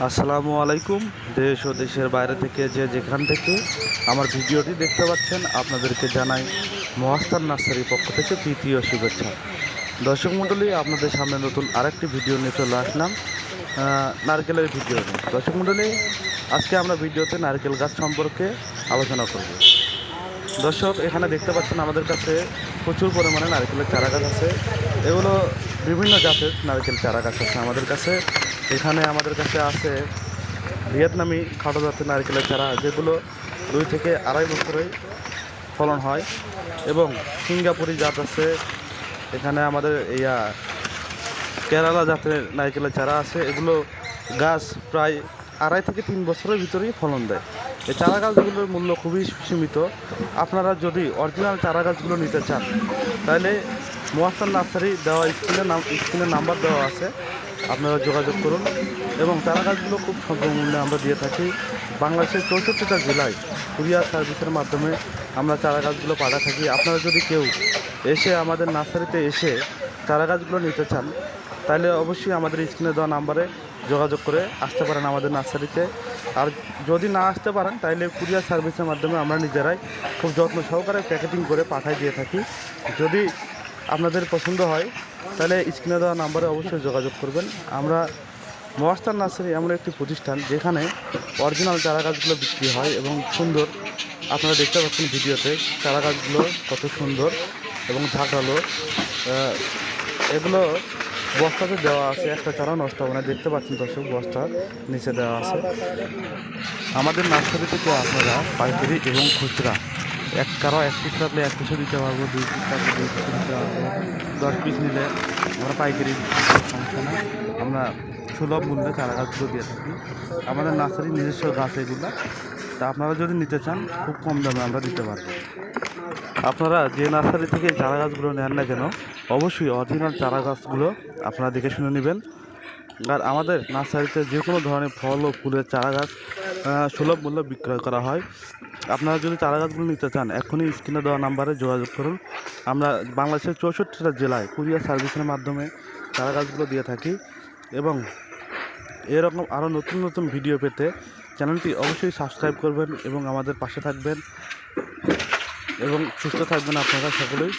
আসসালামু আলাইকুম। দেশ ও দেশের বাইরে থেকে যে যেখান থেকে আমার ভিডিওটি দেখতে পাচ্ছেন, আপনাদেরকে জানাই মহাস্তান নার্সারির পক্ষ থেকে তৃতীয় শুভেচ্ছা। দর্শক মণ্ডলী, আপনাদের সামনে নতুন আরেকটি ভিডিও নিয়ে চলে আসলাম নারকেলের ভিডিও দর্শক মণ্ডলী, আজকে আমরা ভিডিওতে নারকেল গাছ সম্পর্কে আলোচনা করব। দর্শক, এখানে দেখতে পাচ্ছেন আমাদের কাছে প্রচুর পরিমাণে নারকেলের চারা গাছ আছে। এগুলো বিভিন্ন জাতের নারকেল চারা গাছ আছে আমাদের কাছে। এখানে আমাদের কাছে আছে ভিয়েতনামি খাটো জাতের নারকেলের চারা, যেগুলো দুই থেকে আড়াই বছরেই ফলন হয়। এবং সিঙ্গাপুরি জাত আছে, এখানে আমাদের ইয়া কেরালা জাতের নারকেলের চারা আছে। এগুলো গাছ প্রায় আড়াই থেকে তিন বছরের ভিতরেই ফলন দেয়। এই চারা গাছগুলোর মূল্য খুবই সীমিত। আপনারা যদি অরিজিনাল চারা গাছগুলো নিতে চান, তাহলে মোয়াস্তান নার্সারি দেওয়া স্ক্রিনের নাম স্ক্রিনের নাম্বার দেওয়া আছে। আপনারা যোগাযোগ করুন এবং চারা গাছগুলো খুব স্বল্প মূল্যে আমরা দিয়ে থাকি। বাংলাদেশের চৌষট্টিটা জেলায় কুরিয়ার সার্ভিসের মাধ্যমে আমরা চারা গাছগুলো পাঠা থাকি। আপনারা যদি কেউ এসে আমাদের নার্সারিতে এসে চারা গাছগুলো নিতে চান, তাহলে অবশ্যই আমাদের স্ক্রিনে দেওয়া নাম্বারে যোগাযোগ করে আসতে পারেন আমাদের নার্সারিতে। আর যদি না আসতে পারেন, তাহলে কুরিয়ার সার্ভিসের মাধ্যমে আমরা নিজেরাই খুব যত্ন সহকারে প্যাকেটিং করে পাঠাই দিয়ে থাকি। যদি আপনাদের পছন্দ হয় তাহলে স্ক্রিনে দেওয়া নাম্বারে অবশ্যই যোগাযোগ করবেন। আমরা মহাস্তান নার্সারি এমন একটি প্রতিষ্ঠান যেখানে অরিজিনাল চারা গাছগুলো বিক্রি হয় এবং সুন্দর, আপনারা দেখতে পাচ্ছেন ভিডিওতে, চারা গাছগুলো কত সুন্দর এবং ঝাঁকালো এগুলো বস্তাতে দেওয়া আছে, একটা চারা নষ্ট হবে না, দেখতে পাচ্ছেন দর্শক, বস্তা নিচে দেওয়া আছে। আমাদের নার্সারি থেকে আপনারা পাইকারি এবং খুচরা এক কারও এক পিস থাকলে এক পিসও দিতে পারব, দুই পিস থাকলে দুই পিসও দিতে পারব। দশ পিস নিলে আমরা পাইকারি সমস্যা না আমরা সুলভ মূল্যে চারা গাছগুলো দিয়ে থাকি। আমাদের নার্সারির নিজস্ব গাছ এগুলো। তা আপনারা যদি নিতে চান, খুব কম দামে আমরা দিতে পারব। আপনারা যে নার্সারি থেকে চারা গাছগুলো নেন না কেন, অবশ্যই অরিজিনাল চারা গাছগুলো আপনারা দেখে শুনে নেবেন। আর আমাদের নার্সারিতে যে কোনো ধরনের ফল ও ফুলের চারা গাছ সুলভ মূল্যে বিক্রয় করা হয়। আপনারা যদি চারা গাছগুলো নিতে চান এখনই স্ক্রিনে দেওয়া নাম্বারে যোগাযোগ করুন। আমরা বাংলাদেশের চৌষট্টিটা জেলায় কুরিয়ার সার্ভিসের মাধ্যমে চারা গাছগুলো দিয়ে থাকি এবং এরকম আরও নতুন নতুন ভিডিও পেতে চ্যানেলটি অবশ্যই সাবস্ক্রাইব করবেন এবং আমাদের পাশে থাকবেন এবং সুস্থ থাকবেন আপনারা সকলেই।